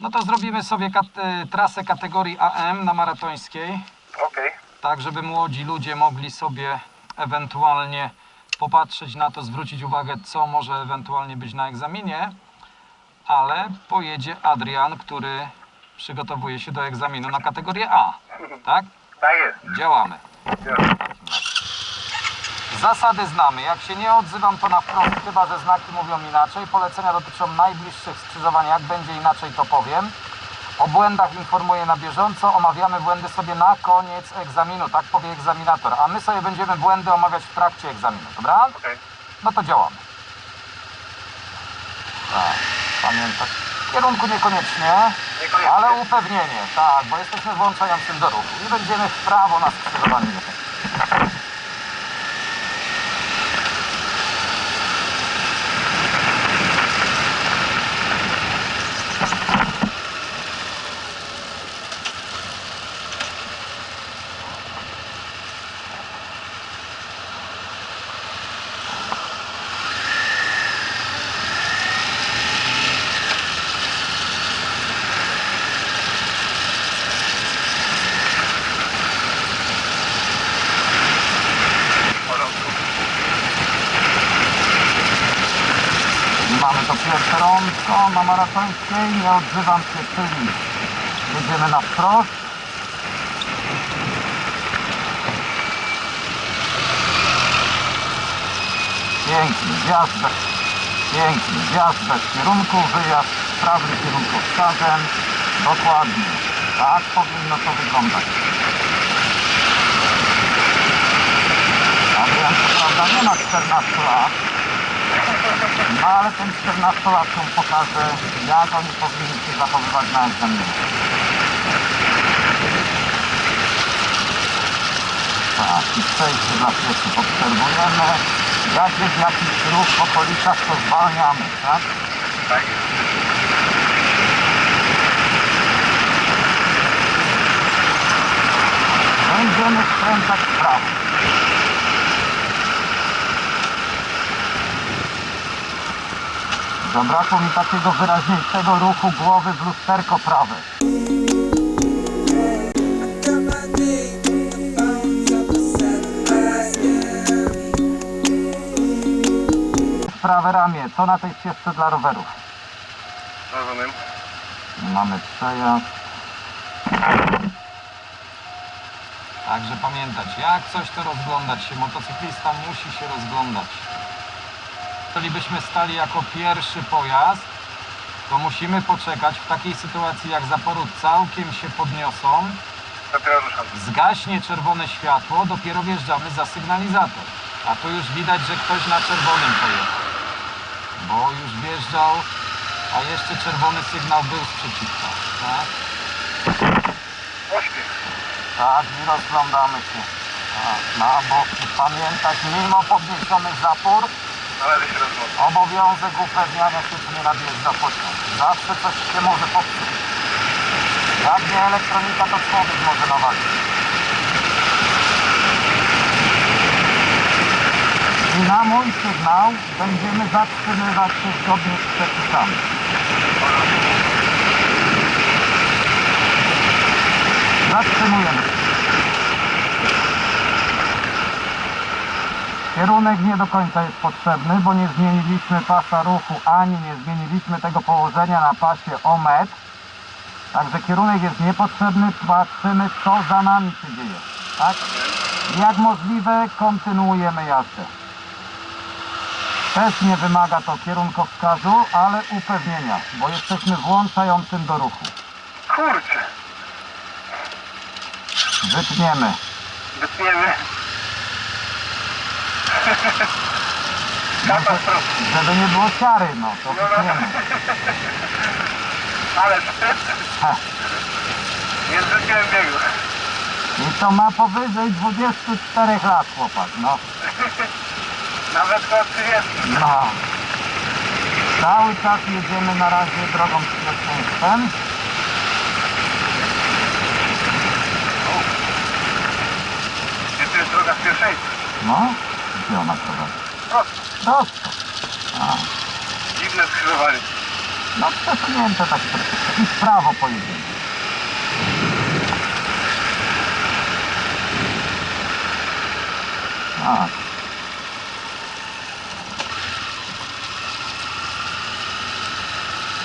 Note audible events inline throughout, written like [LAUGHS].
No to zrobimy sobie kat- e, trasę kategorii AM na maratońskiej, Okej. tak żeby młodzi ludzie mogli sobie ewentualnie popatrzeć na to, zwrócić uwagę, co może ewentualnie być na egzaminie, ale pojedzie Adrian, który przygotowuje się do egzaminu na kategorię A. Tak? Tak jest. Działamy. Działa. Zasady znamy. Jak się nie odzywam, to na wprost, chyba że znaki mówią inaczej. Polecenia dotyczą najbliższych skrzyżowań. Jak będzie inaczej, to powiem. O błędach informuję na bieżąco. Omawiamy błędy sobie na koniec egzaminu, tak powie egzaminator. A my sobie będziemy błędy omawiać w trakcie egzaminu, dobra? Okej. No to działamy. Tak, pamiętać. W kierunku niekoniecznie, Niekoniecznie. ale upewnienie, tak, bo jesteśmy włączającym do ruchu i będziemy w prawo na skrzyżowaniu. Mamy to pierwsze rączko na maratońskiej, nie odzywam się, czyli jedziemy na wprost. Piękny wjazd bez, piękny wjazd bez kierunku, wyjazd w prawym kierunku wskazem. Dokładnie. Tak powinno to wyglądać. Adrian co prawda nie ma 14 lat, no ale tym 14-latkom pokażę, jak oni powinni się zachowywać na egzaminie. Tak, i przejście dla pieszych obserwujemy. Jak jest jakiś ruch w okolicach, to zwalniamy, tak? Tak. Będziemy skręcać w prawo. Zabrakło mi takiego wyraźniejszego ruchu głowy w lusterko prawe. Prawe ramię, co na tej ścieżce dla rowerów? Rozumiem. Mamy przejazd. Także pamiętać, jak coś to rozglądać się, motocyklista musi się rozglądać. Jeżeli byśmy stali jako pierwszy pojazd, to musimy poczekać w takiej sytuacji, jak zapory całkiem się podniosą, Dopiero zgaśnie czerwone światło, dopiero wjeżdżamy za sygnalizator. A tu już widać, że ktoś na czerwonym pojechał. Bo już wjeżdżał, a jeszcze czerwony sygnał był sprzeciwka. Tak, Ośmiech. tak i rozglądamy się. Tak, na boki. Pamiętać, mimo podniesionych zapór, Należy się rozmowy. obowiązek upewniania czy nie nadjeżdża pociąg. Zawsze coś się może popsuć. Jak nie elektronika, to człowiek może nawalić. I na mój sygnał będziemy zatrzymywać się zgodnie z przepisami. Zatrzymujemy się. Kierunek nie do końca jest potrzebny, bo nie zmieniliśmy pasa ruchu, ani nie zmieniliśmy tego położenia na pasie o metr. Także kierunek jest niepotrzebny, patrzymy co za nami się dzieje. Tak? Jak możliwe kontynuujemy jazdę. Też nie wymaga to kierunkowskazu, ale upewnienia, bo jesteśmy włączającym do ruchu. Kurczę. Wytniemy. Wytniemy. Katastrofa. Żeby nie było ciary, no to No, no. Ale. Nie zwróciłem biegu. I to ma powyżej 24 lat chłopak, no. Nawet koło 30. No. Cały czas jedziemy na razie drogą z pierwszeństwem. Gdzie tu jest droga z pierwszeństwa? No, gdzie ona prowadzi? Prosto. Prosto. Dziwne skrzyżowanie. No przesunięte tak troszeczkę. I w prawo pojedziemy. Tak.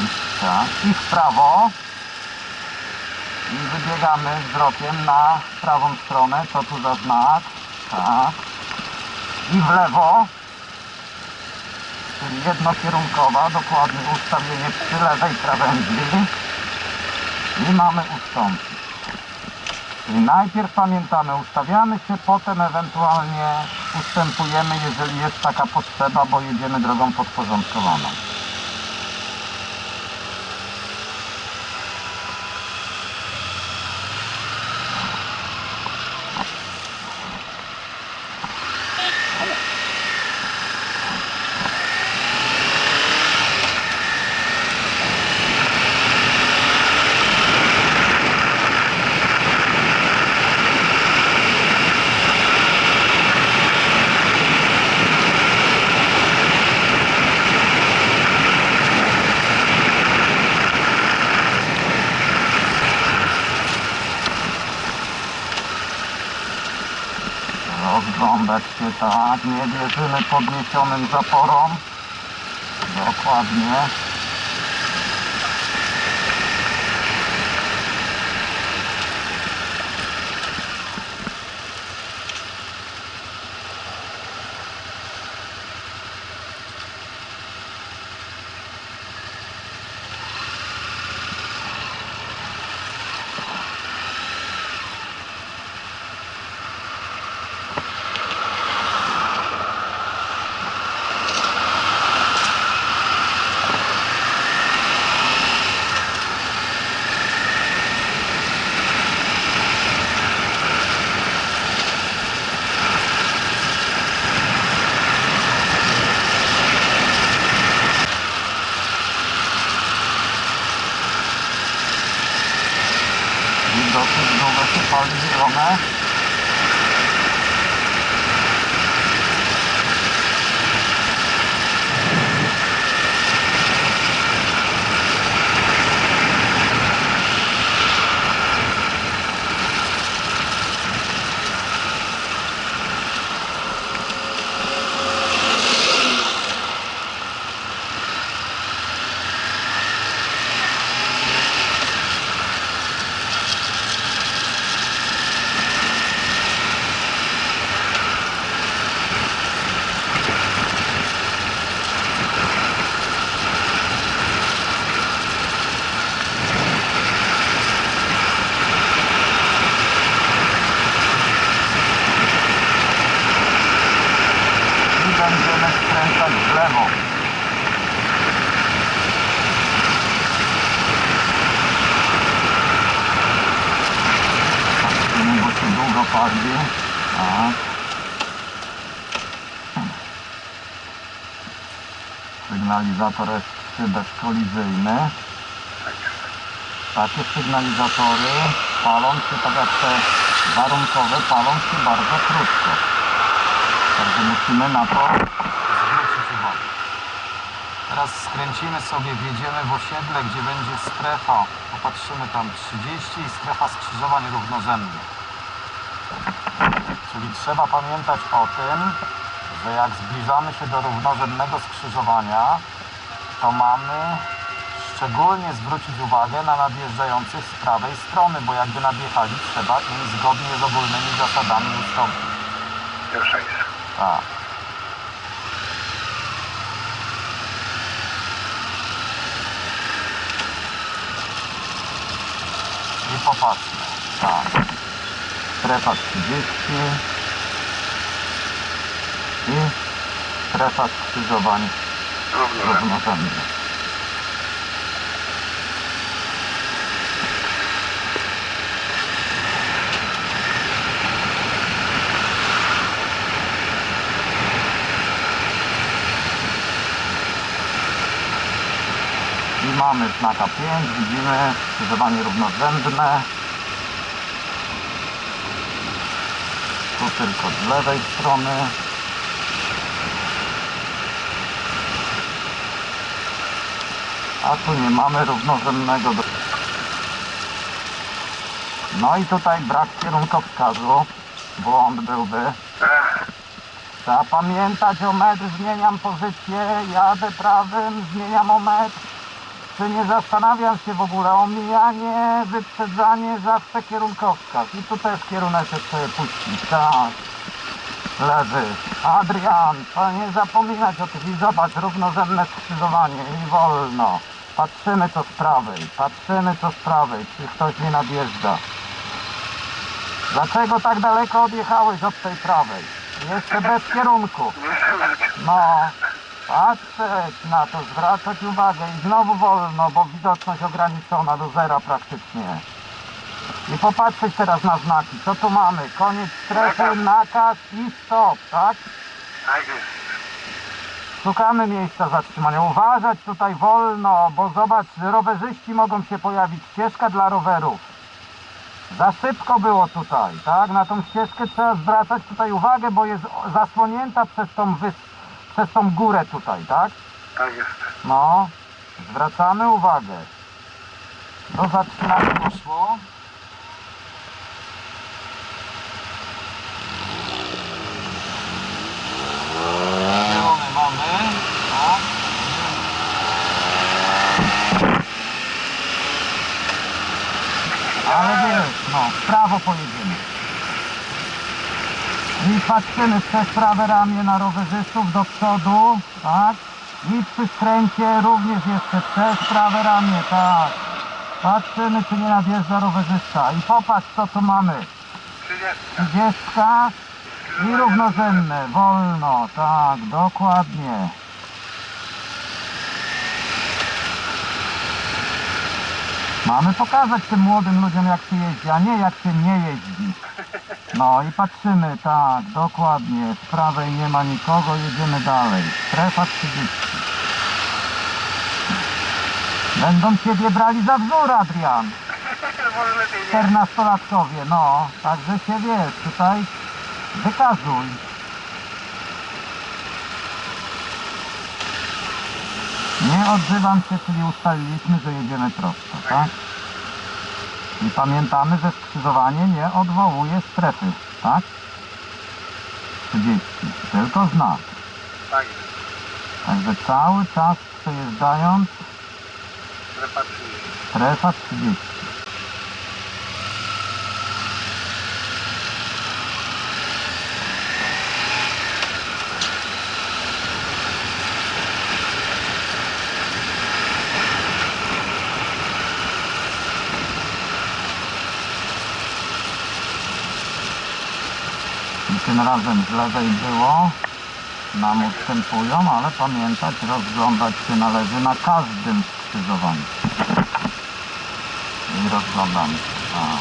I, tak. I w prawo. I wybiegamy wzrokiem na prawą stronę. Co tu za znak? Tak. I w lewo. Czyli jednokierunkowa, dokładnie ustawienie przy lewej krawędzi. I mamy ustąpić. Czyli najpierw pamiętamy, ustawiamy się, potem ewentualnie ustępujemy, jeżeli jest taka potrzeba, bo jedziemy drogą podporządkowaną. Rozglądać się tak, nie wierzymy podniesionym zaporom. Dokładnie. I dosyć długo się pali zielone. I będziemy skręcać w lewo. Bo się długo pali. Tak. Sygnalizator jest bezkolizyjny. Takie sygnalizatory palą się, tak jak te warunkowe, palą się bardzo krótko. Także musimy na to. Teraz skręcimy sobie, wjedziemy w osiedle, gdzie będzie strefa. Popatrzymy tam 30 i strefa skrzyżowań równorzędnych. Czyli trzeba pamiętać o tym, że jak zbliżamy się do równorzędnego skrzyżowania, to mamy szczególnie zwrócić uwagę na nadjeżdżających z prawej strony, bo jakby nadjechali, trzeba im zgodnie z ogólnymi zasadami ustąpić. Pierwszeństwo. Tak. Popatrzmy. Tak. Strefa 30 i strefa skrzyżowań równorzędnych. I mamy znaka 5, widzimy skrzyżowanie równorzędne. Tu tylko z lewej strony. A tu nie mamy równorzędnego. Do... No i tutaj brak kierunkowskazu. Błąd byłby. Trzeba pamiętać o metr, zmieniam pozycję, jadę prawym, zmieniam o metr. Czy nie zastanawiam się w ogóle o mijanie, wyprzedzanie, zawsze kierunkowskaz. I tu też kieruneczek sobie puścić, tak. Lewy. Adrian, to nie zapominać o tych i zobacz, równorzędne skrzyżowanie i wolno. Patrzymy co z prawej, patrzymy co z prawej, czy ktoś nie nadjeżdża. Dlaczego tak daleko odjechałeś od tej prawej? Jeszcze bez kierunku. No, patrzeć na to, zwracać uwagę i znowu wolno, bo widoczność ograniczona do zera praktycznie. I popatrzeć teraz na znaki. Co tu mamy? Koniec strefy, nakaz i stop, tak? tak jest. Szukamy miejsca zatrzymania. Uważać tutaj wolno, bo zobacz, rowerzyści mogą się pojawić. Ścieżka dla rowerów. Za szybko było tutaj, tak? Na tą ścieżkę trzeba zwracać tutaj uwagę, bo jest zasłonięta przez tą, wys... przez tą górę tutaj, tak? Tak jest. No, zwracamy uwagę. Do zatrzymania doszło. Zielony mamy. Tak. Ale wiesz, no, w prawo pojedziemy. I patrzymy przez prawe ramię na rowerzystów do przodu, tak? I przy skręcie również jeszcze przez prawe ramię, tak. Patrzymy, czy nie nadjeżdża rowerzysta. I popatrz, co tu mamy. 30. Trzydziestka i równorzędne, wolno, tak, dokładnie. Mamy pokazać tym młodym ludziom, jak się jeździ, a nie jak się nie jeździ. No i patrzymy, tak, dokładnie. Z prawej nie ma nikogo, jedziemy dalej. Strefa 30. Będą ciebie brali za wzór, Adrian. [LAUGHS] Może lepiej nie. 14-latkowie, no. Także się wiesz, tutaj wykazuj. Nie odzywam się, czyli ustaliliśmy, że jedziemy prosto, tak? I pamiętamy, że skrzyżowanie nie odwołuje strefy, tak? 30, tylko znak. Tak jest. Także cały czas przejeżdżając Strefa 30. strefa 30. tym razem z lewej było, nam ustępują, ale pamiętać, rozglądać się należy na każdym skrzyżowaniu. I rozglądamy się. Tak.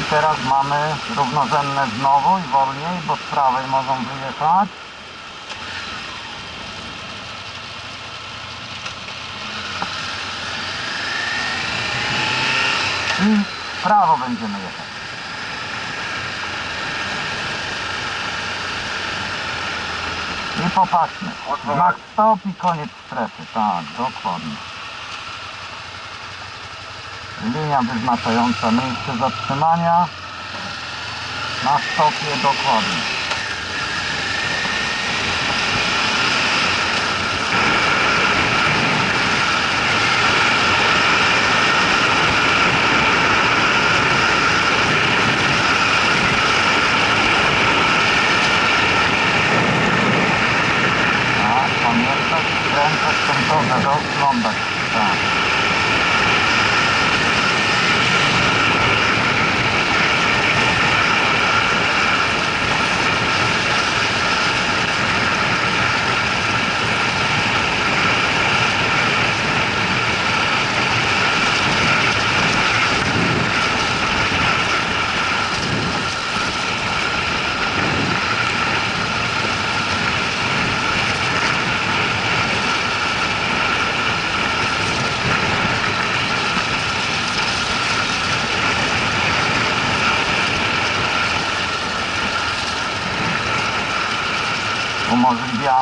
I teraz mamy równorzędne znowu i wolniej, bo z prawej mogą wyjechać. I w prawo będziemy jechać. I popatrzmy. Znak stop i koniec strefy. Tak, dokładnie. Linia wyznaczająca miejsce zatrzymania. Na stopie dokładnie. Tak, pamiętać, skręcać tą drogę, rozglądać się, tak.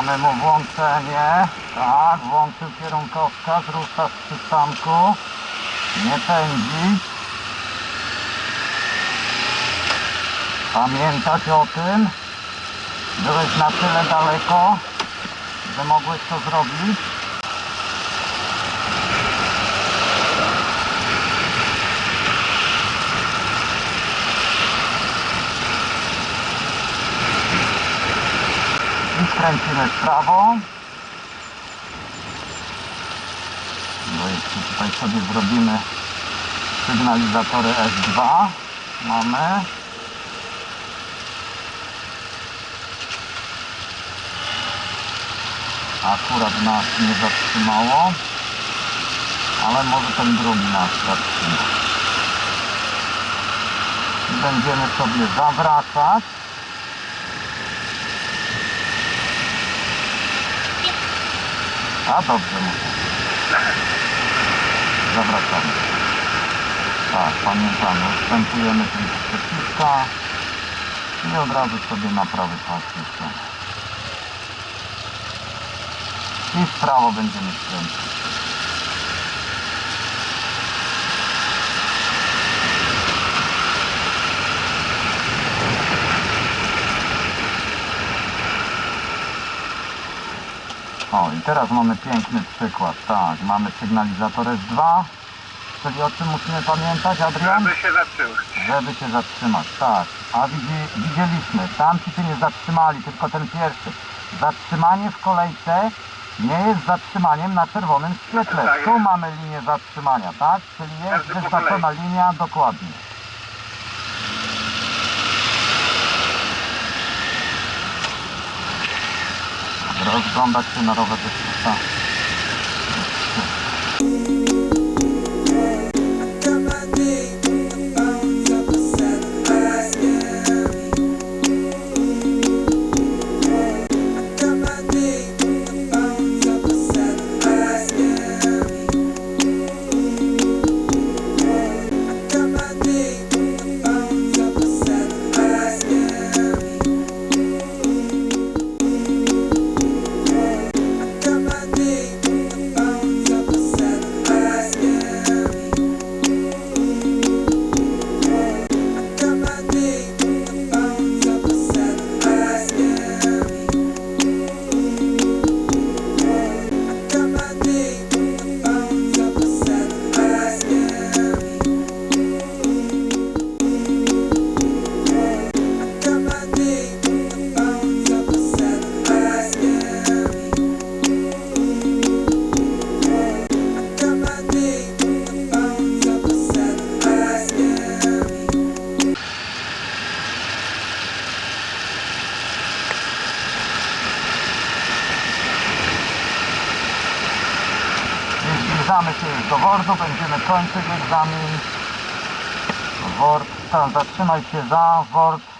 Umożliwiamy mu włączenie. Tak, włączył kierunkowskaz, rusza z przystanku. Nie pędzić. Pamiętać o tym. Byłeś na tyle daleko, że mogłeś to zrobić. W prawo. No jeszcze tutaj sobie zrobimy sygnalizatory S2. Mamy. Akurat nas nie zatrzymało, ale może ten drugi nas zatrzyma. Będziemy sobie zawracać. A dobrze mówię. Zawracamy. Tak, pamiętamy. Wstępujemy tym przyciska i od razu sobie na prawy pas. I w prawo będziemy skręcać. O, i teraz mamy piękny przykład. Tak, mamy sygnalizator S2, czyli o czym musimy pamiętać, Adrian? Żeby się zatrzymać. Żeby się zatrzymać, tak. A widzi, widzieliśmy, tamci się nie zatrzymali, tylko ten pierwszy. Zatrzymanie w kolejce nie jest zatrzymaniem na czerwonym świetle. Tak Tu mamy linię zatrzymania, tak? Czyli jest Każdy wyznaczona linia dokładnie. Rozglądać się na. Zbliżamy się już do wordu, będziemy kończyć egzamin. Word, zatrzymaj się za, word